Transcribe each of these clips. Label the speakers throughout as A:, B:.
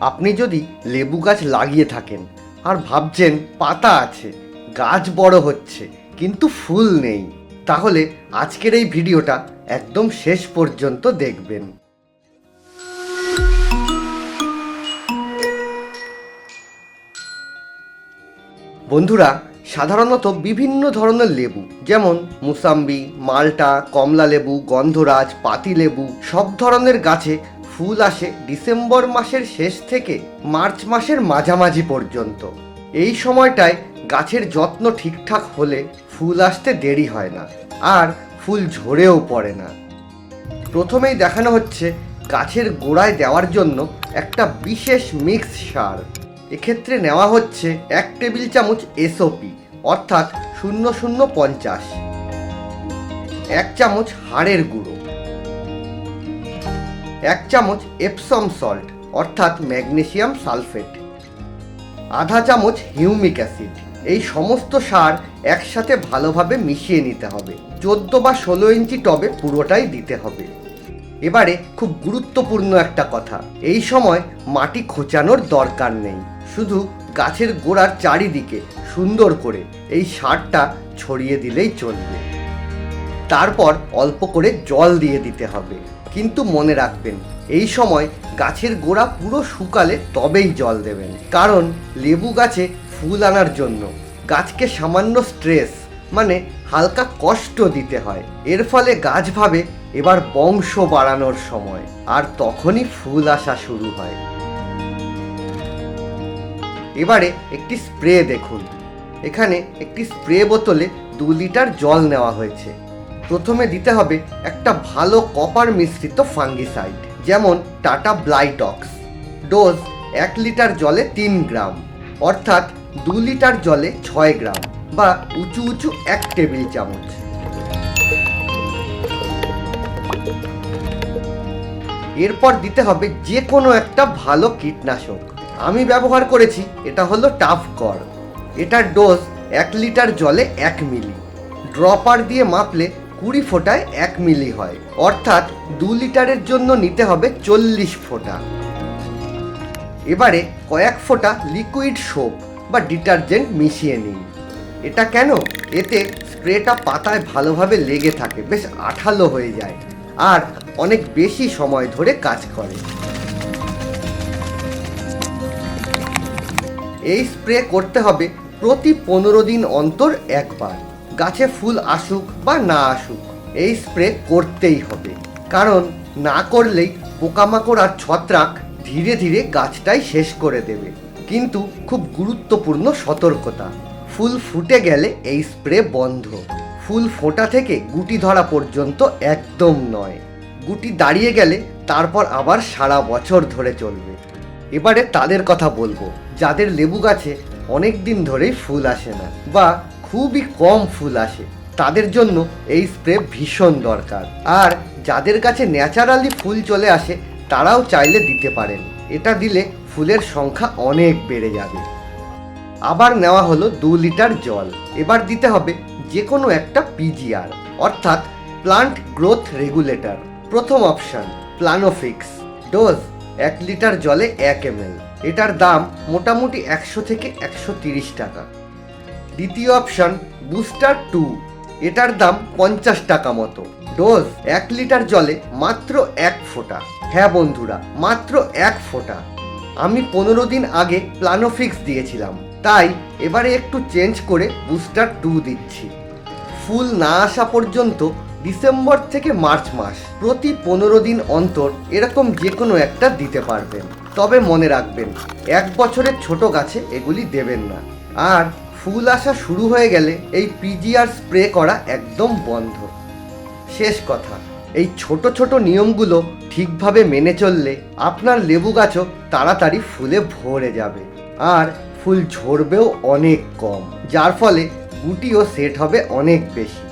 A: আপনি যদি লেবু গাছ লাগিয়ে থাকেন আর ভাবছেন পাতা আছে, গাছ বড় হচ্ছে, কিন্তু ফুল নেই, তাহলে আজকের এই ভিডিওটা একদম শেষ পর্যন্ত দেখবেন। বন্ধুরা, সাধারণত বিভিন্ন ধরনের লেবু, যেমন মুসাম্বি, মালটা কমলা লেবু গন্ধরাজ, পাতিলেবু, সব ধরনের গাছে ফুল আসে ডিসেম্বর মাসের শেষ থেকে মার্চ মাসের মাঝামাঝি পর্যন্ত। এই সময়টায় গাছের যত্ন ঠিকঠাক হলে ফুল আসতে দেরি হয় না, আর ফুল ঝরেও পড়ে না। প্রথমেই দেখানো হচ্ছে গাছের গোড়ায় দেওয়ার জন্য একটা বিশেষ মিক্স সার। এক্ষেত্রে নেওয়া হচ্ছে এক টেবিল চামচ এসওপি অর্থাৎ শূন্য শূন্য পঞ্চাশ। এক চামচ হাড়ের গুঁড়ো। এক চামচ এপসম সল্ট অর্থাৎ ম্যাগনেসিয়াম সালফেট। আধা চামচ হিউমিক অ্যাসিড। এই সমস্ত সার একসাথে ভালোভাবে মিশিয়ে নিতে হবে। চোদ্দ বা ষোলো ইঞ্চি টবে পুরোটাই দিতে হবে। এবারে খুব গুরুত্বপূর্ণ একটা কথা। এই সময় মাটি খোঁচানোর দরকার নেই। শুধু গাছের গোড়ার চারিদিকে সুন্দর করে এই সারটা ছড়িয়ে দিলেই চলবে। তারপর অল্প করে জল দিয়ে দিতে হবে। কিন্তু মনে রাখবেন, এই সময় গাছের গোড়া পুরো শুকালে তবেই জল দেবেন। কারণ লেবু গাছে ফুল আনার জন্য গাছকে সামান্য স্ট্রেস মানে হালকা কষ্ট দিতে হয়। এর ফলে গাছ ভাবে এবার বংশ বাড়ানোর সময়, আর তখনই ফুল আসা শুরু হয়। এবারে একটি স্প্রে দেখুন। এখানে একটি স্প্রে বোতলে দু লিটার জল নেওয়া হয়েছে। প্রথমে দিতে হবে একটা ভালো কপার মিশ্রিত ফাঙ্গিসাইড যেমন টাটা ব্লাইটক্স ডোজ এক লিটার জলে তিন গ্রাম, অর্থাৎ দু লিটার জলে ছয় গ্রাম, বা উঁচু উঁচু এক টেবিল চামচ। এরপর দিতে হবে যে কোনো একটা ভালো কীটনাশক। আমি ব্যবহার করেছি, এটা হলো টাফ কর এটার ডোজ এক লিটার জলে এক মিলি। ড্রপার দিয়ে মাপলে কুড়ি ফোঁটায় এক মিলি হয়। অর্থাৎ দু লিটারের জন্য নিতে হবে চল্লিশ ফোঁটা। এবারে কয়েক ফোঁটা লিকুইড সোপ বা ডিটারজেন্ট মিশিয়ে নিন। এটা কেন? এতে স্প্রেটা পাতায় ভালোভাবে লেগে থাকে, বেশ আঠালো হয়ে যায় আর অনেক বেশি সময় ধরে কাজ করে। এই স্প্রে করতে হবে প্রতি পনেরো দিন অন্তর একবার। গাছে ফুল আসুক বা না আসুক, এই স্প্রে করতেই হবে। কারণ না করলেই পোকামাকড় আর ছত্রাক ধীরে ধীরে গাছটাই শেষ করে দেবে। কিন্তু খুব গুরুত্বপূর্ণ সতর্কতা, ফুল ফুটে গেলে এই স্প্রে বন্ধ। ফুল ফোটা থেকে গুটি ধরা পর্যন্ত একদম নয়। গুটি দাঁড়িয়ে গেলে তারপর আবার সারা বছর ধরে চলবে। এবারে তাদের কথা বলব, যাদের লেবু গাছে অনেক দিন ধরেই ফুল আসে না, বা খুবই কম ফুল আসে। তাদের জন্য এই স্প্রে ভীষণ দরকার। আর যাদের কাছে ন্যাচারালি ফুল চলে আসে, তারাও চাইলে দিতে পারেন। এটা দিলে ফুলের সংখ্যা অনেক বেড়ে যাবে। আবার নেওয়া হলো দু লিটার জল। এবার দিতে হবে যে কোনো একটা পিজিআর, অর্থাৎ প্লান্ট গ্রোথ রেগুলেটর প্রথম অপশন প্লানোফিক্স ডোজ এক লিটার জলে এক এম এটার দাম মোটামুটি একশো থেকে একশো টাকা। দ্বিতীয় অপশন, বুস্টার টু। এটার দাম পঞ্চাশ টাকা মতো। ডোজ, এক লিটার জলে মাত্র এক ফোঁটা। হ্যাঁ বন্ধুরা, মাত্র এক ফোঁটা। আমি পনেরো দিন আগে প্লানোফিক্স দিয়েছিলাম। তাই এবারে একটু চেঞ্জ করে বুস্টার টু দিচ্ছি। ফুল না আসা পর্যন্ত ডিসেম্বর থেকে মার্চ মাস, প্রতি পনেরো দিন অন্তর এরকম যে কোনো একটা দিতে পারবেন। তবে মনে রাখবেন, এক বছরের ছোট গাছে এগুলি দেবেন না। আর ফুল আসা শুরু হয়ে গেলে এই পিজিআর স্প্রে করা একদম বন্ধ। শেষ কথা, এই ছোট ছোট নিয়মগুলো ঠিকভাবে মেনে চললে আপনার লেবু গাছও তাড়াতাড়ি ফুলে ভরে যাবে আর ফুল ঝরবেও অনেক কম, যার ফলে গুটিও সেট হবে অনেক বেশি।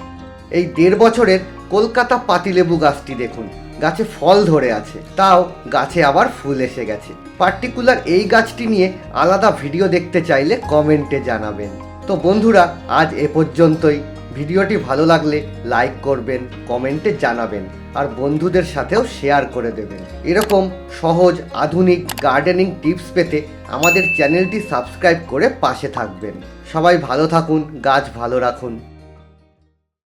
A: এই দেড় বছরের কলকাতা পাতিলেবু গাছটি দেখুন গাছে ফল ধরে আছে। তাও গাছে আবার ফুল এসে গেছে। পার্টিকুলার এই গাছটি নিয়ে আলাদা ভিডিও দেখতে চাইলে কমেন্টে জানাবেন। তো বন্ধুরা, আজ এ পর্যন্তই। ভিডিওটি ভালো লাগলে লাইক করবেন কমেন্টে জানাবেন, আর বন্ধুদের সাথেও শেয়ার করে দেবেন। এরকম সহজ, আধুনিক গার্ডেনিং টিপস পেতে আমাদের চ্যানেলটি সাবস্ক্রাইব করে পাশে থাকবেন। সবাই ভালো থাকুন, গাছ ভালো রাখুন।